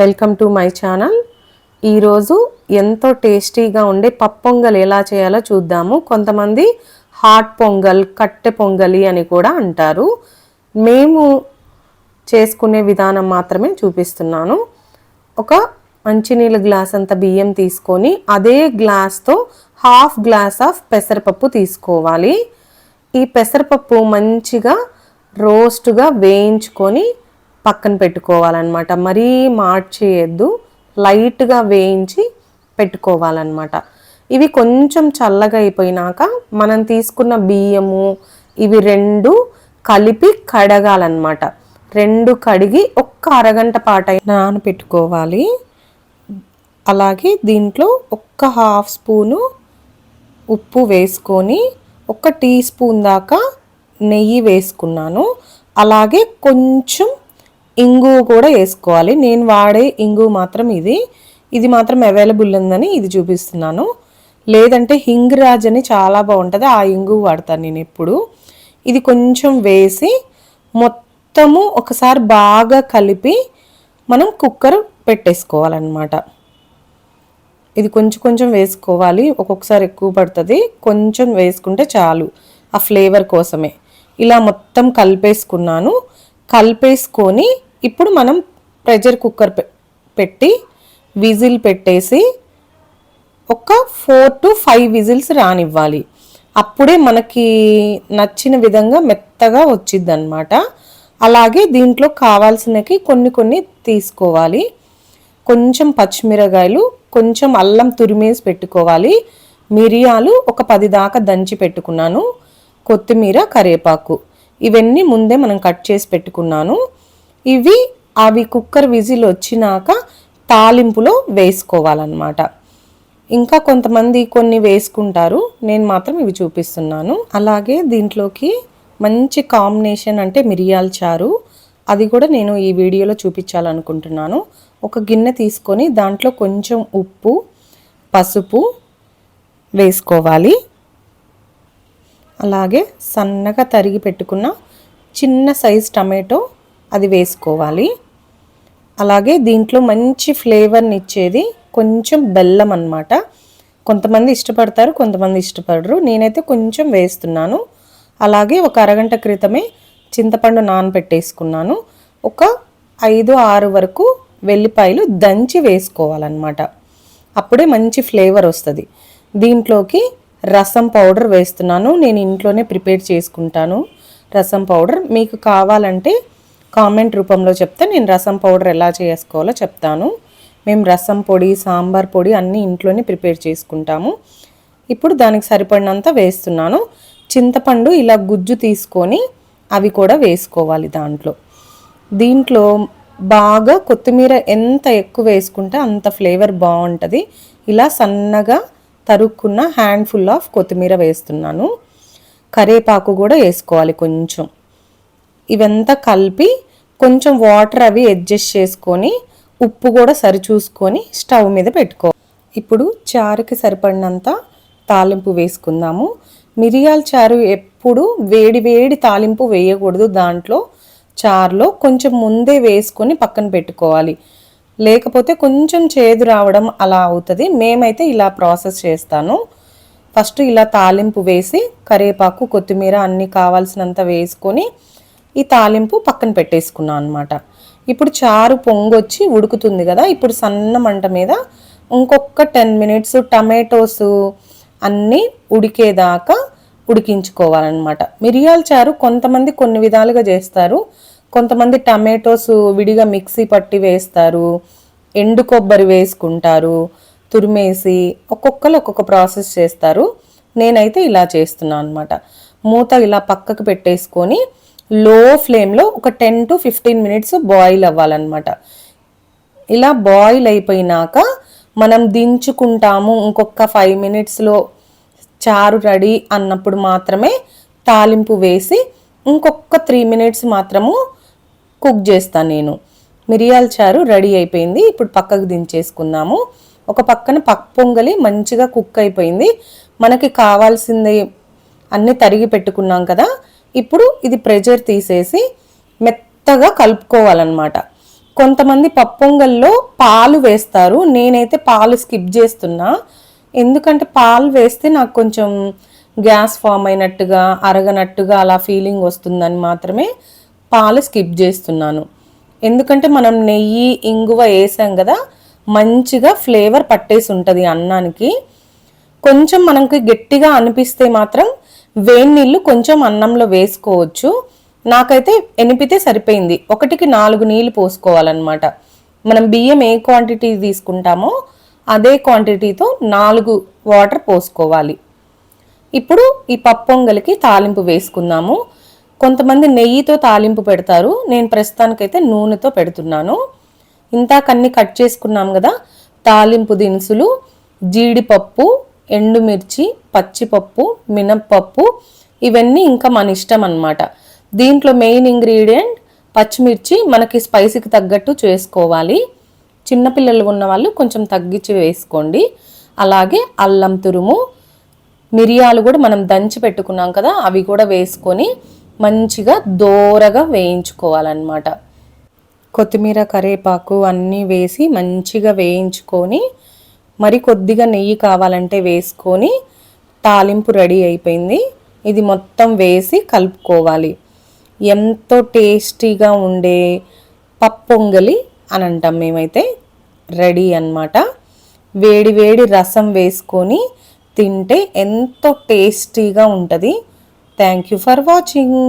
Welcome to my channel ఈరోజు ఎంతో టేస్టీగా ఉండే పప్పొంగల్ ఎలా చేయాలో చూద్దాము. కొంతమంది హాట్ పొంగల్ కట్టె పొంగలి అని కూడా అంటారు. మేము చేసుకునే విధానం మాత్రమే చూపిస్తున్నాను. ఒక మంచినీళ్ళ గ్లాస్ అంత బియ్యం తీసుకొని అదే గ్లాస్తో హాఫ్ గ్లాస్ ఆఫ్ పెసరపప్పు తీసుకోవాలి. ఈ పెసరపప్పు మంచిగా రోస్ట్గా వేయించుకొని పక్కన పెట్టుకోవాలన్నమాట. మరీ మార్చేయద్దు. లైట్గా వేయించి పెట్టుకోవాలన్నమాట. ఇవి కొంచెం చల్లగా అయిపోయినాక మనం తీసుకున్న బియ్యము ఇవి రెండు కలిపి కడగాలన్నమాట. రెండు కడిగి ఒక్క అరగంట పాట నానబెట్టుకోవాలి అలాగే దీంట్లో ఒక్క హాఫ్ స్పూను ఉప్పు వేసుకొని ఒక టీ స్పూన్ దాకా నెయ్యి వేసుకున్నాను. అలాగే కొంచెం ఇంగు కూడా వేసుకోవాలి. నేను వాడే ఇంగు మాత్రం ఇది. ఇది మాత్రం అవైలబుల్ ఉందని ఇది చూపిస్తున్నాను. లేదంటే హింగ్ రాజ్ అని చాలా బాగుంటుంది. ఆ ఇంగు వాడతాను నేను ఎప్పుడు. ఇది కొంచెం వేసి మొత్తము ఒకసారి బాగా కలిపి మనం కుక్కర్ పెట్టేసుకోవాలన్నమాట. ఇది కొంచెం కొంచెం వేసుకోవాలి. ఒక్కొక్కసారి ఎక్కువ పడుతుంది. కొంచెం వేసుకుంటే చాలు ఆ ఫ్లేవర్ కోసమే. ఇలా మొత్తం కలిపేసుకున్నాను. కలిపేసుకొని ఇప్పుడు మనం ప్రెషర్ కుక్కర్ పెట్టి విజిల్ పెట్టేసి ఒక ఫోర్ టు ఫైవ్ విజిల్స్ రానివ్వాలి. అప్పుడే మనకి నచ్చిన విధంగా మెత్తగా వచ్చింది అనమాట అలాగే దీంట్లో కావాల్సినవి కొన్ని కొన్ని తీసుకోవాలి. కొంచెం పచ్చిమిరకాయలు కొంచెం అల్లం తురిమేసి పెట్టుకోవాలి. మిరియాలు ఒక పది దాకా దంచి పెట్టుకున్నాను. కొత్తిమీర కరివేపాకు. ఇవన్నీ ముందే మనం కట్ చేసి పెట్టుకున్నాను. ఇవి అవి కుక్కర్ విజిల్ వచ్చినాక తాలింపులో వేసుకోవాలన్నమాట. ఇంకా కొంతమంది కొన్ని వేసుకుంటారు. నేను మాత్రం ఇవి చూపిస్తున్నాను. అలాగే దీంట్లోకి మంచి కాంబినేషన్ అంటే మిరియాల చారు. అది కూడా నేను ఈ వీడియోలో చూపించాలనుకుంటున్నాను. ఒక గిన్నె తీసుకొని దాంట్లో కొంచెం ఉప్పు పసుపు వేసుకోవాలి. అలాగే సన్నగా తరిగి పెట్టుకున్న చిన్న సైజ్ టమాటో అది వేసుకోవాలి. అలాగే దీంట్లో మంచి ఫ్లేవర్ని ఇచ్చేది కొంచెం బెల్లం అన్నమాట. కొంతమంది ఇష్టపడతారు కొంతమంది ఇష్టపడరు. నేనైతే కొంచెం వేస్తున్నాను. అలాగే ఒక అరగంట క్రితమే చింతపండు నానబెట్టేసుకున్నాను ఒక ఐదు ఆరు వరకు వెల్లిపాయలు దంచి వేసుకోవాలన్నమాట. అప్పుడే మంచి ఫ్లేవర్ వస్తుంది. దీంట్లోకి రసం పౌడర్ వేస్తున్నాను. నేను ఇంట్లోనే ప్రిపేర్ చేసుకుంటాను. రసం పౌడర్ మీకు కావాలంటే కామెంట్ రూపంలో చెప్తే నేను రసం పౌడర్ ఎలా చేసుకోవాలో చెప్తాను. మేము రసం పొడి సాంబార్ పొడి అన్నీ ఇంట్లోనే ప్రిపేర్ చేసుకుంటాము. ఇప్పుడు దానికి సరిపడినంత వేస్తున్నాను. చింతపండు ఇలా గుజ్జు తీసుకొని అవి కూడా వేసుకోవాలి దాంట్లో. దీంట్లో బాగా కొత్తిమీర ఎంత ఎక్కువ వేసుకుంటే అంత ఫ్లేవర్ బాగుంటుంది. ఇలా సన్నగా తరుక్కున్న హ్యాండ్ఫుల్ ఆఫ్ కొత్తిమీర వేస్తున్నాను. కరేపాకు కూడా వేసుకోవాలి కొంచెం. ఇవంతా కలిపి కొంచెం వాటర్ అవి అడ్జస్ట్ చేసుకొని ఉప్పు కూడా సరిచూసుకొని స్టవ్ మీద పెట్టుకో. ఇప్పుడు చారుకి సరిపడినంత తాలింపు వేసుకుందాము. మిరియాల చారు ఎప్పుడు వేడి వేడి తాలింపు వేయకూడదు దాంట్లో. చారులో కొంచెం ముందే వేసుకొని పక్కన పెట్టుకోవాలి. లేకపోతే కొంచెం చేదు రావడం అలా అవుతుంది. మేమైతే ఇలా ప్రాసెస్ చేస్తాను. ఫస్ట్ ఇలా తాలింపు వేసి కరివేపాకు కొత్తిమీర అన్నీ కావాల్సినంత వేసుకొని ఈ తాలింపు పక్కన పెట్టేసుకున్నాను అనమాట ఇప్పుడు చారు పొంగొచ్చి ఉడుకుతుంది కదా ఇప్పుడు సన్న మంట మీద ఇంకొక టెన్ మినిట్స్ టమాటోస్ అన్నీ ఉడికేదాకా ఉడికించుకోవాలన్నమాట. మిరియాల చారు కొంతమంది కొన్ని విధాలుగా చేస్తారు. కొంతమంది టమాటోస్ విడిగా మిక్సీ పట్టి వేస్తారు. ఎండు కొబ్బరి వేసుకుంటారు. తురిమేసి ఒక్కొక్కరు ఒక్కొక్క ప్రాసెస్ చేస్తారు. నేనైతే ఇలా చేస్తున్నాను అనమాట మూత ఇలా పక్కకు పెట్టేసుకొని లో ఫ్లేమ్లో ఒక ten to fifteen minutes boil అవ్వాలన్నమాట. ఇలా బాయిల్ అయిపోయినాక మనం దించుకుంటాము ఇంకొక ఫైవ్ మినిట్స్లో చారు రెడీ అన్నప్పుడు మాత్రమే తాలింపు వేసి ఇంకొక త్రీ మినిట్స్ మాత్రము కుక్ చేస్తాను నేను. మిరియాల చారు రెడీ అయిపోయింది ఇప్పుడు పక్కకు దించేసుకుందాము. ఒక పక్కన పక్క పొంగలి మంచిగా కుక్ అయిపోయింది. మనకి కావాల్సింది అన్నీ తరిగి పెట్టుకున్నాం కదా ఇప్పుడు ఇది ప్రెజర్ తీసేసి మెత్తగా కలుపుకోవాలన్నమాట. కొంతమంది పప్పొంగల్లో పాలు వేస్తారు. నేనైతే పాలు స్కిప్ చేస్తున్నా. ఎందుకంటే పాలు వేస్తే నాకు కొంచెం గ్యాస్ ఫామ్ అయినట్టుగా అరగనట్టుగా అలా ఫీలింగ్ వస్తుందని మాత్రమే పాలు స్కిప్ చేస్తున్నాను. ఎందుకంటే మనం నెయ్యి ఇంగువ వేసాం కదా మంచిగా ఫ్లేవర్ పట్టేసి ఉంటుంది అన్నానికి. కొంచెం మనకి గట్టిగా అనిపిస్తే మాత్రం వేడి నీళ్ళు కొంచెం అన్నంలో వేసుకోవచ్చు. నాకైతే ఎనిపితే సరిపోయింది. ఒకటికి నాలుగు నీళ్ళు పోసుకోవాలన్నమాట. మనం బియ్యం ఏ క్వాంటిటీ తీసుకుంటామో అదే క్వాంటిటీతో నాలుగు వాటర్ పోసుకోవాలి. ఇప్పుడు ఈ పప్పొంగలికి తాలింపు వేసుకుందాము. కొంతమంది నెయ్యితో తాలింపు పెడతారు. నేను ప్రస్తుతానికైతే నూనెతో పెడుతున్నాను. ఇంతాకన్నీ కట్ చేసుకున్నాం కదా. తాలింపు దినుసులు జీడిపప్పు ఎండుమిర్చి పచ్చిపప్పు మినప్పప్పు ఇవన్నీ ఇంకా మన ఇష్టం అన్నమాట. దీంట్లో మెయిన్ ఇంగ్రీడియంట్ పచ్చిమిర్చి మనకి స్పైసీకి తగ్గట్టు చేసుకోవాలి. చిన్నపిల్లలు ఉన్న వాళ్ళు కొంచెం తగ్గించి వేసుకోండి. అలాగే అల్లం తురుము మిరియాలు కూడా మనం దంచి పెట్టుకున్నాం కదా అవి కూడా వేసుకొని మంచిగా దోరగా వేయించుకోవాలన్నమాట. కొత్తిమీర కరేపాకు అన్నీ వేసి మంచిగా వేయించుకొని మరి కొద్దిగా నెయ్యి కావాలంటే వేసుకొని తాలింపు రెడీ అయిపోయింది. ఇది మొత్తం వేసి కలుపుకోవాలి. ఎంతో టేస్టీగా ఉండే పప్పొంగలి అని అంటాం మేమైతే. రెడీ అన్నమాట. వేడి వేడి రసం వేసుకొని తింటే ఎంతో టేస్టీగా ఉంటుంది. Thank you for watching.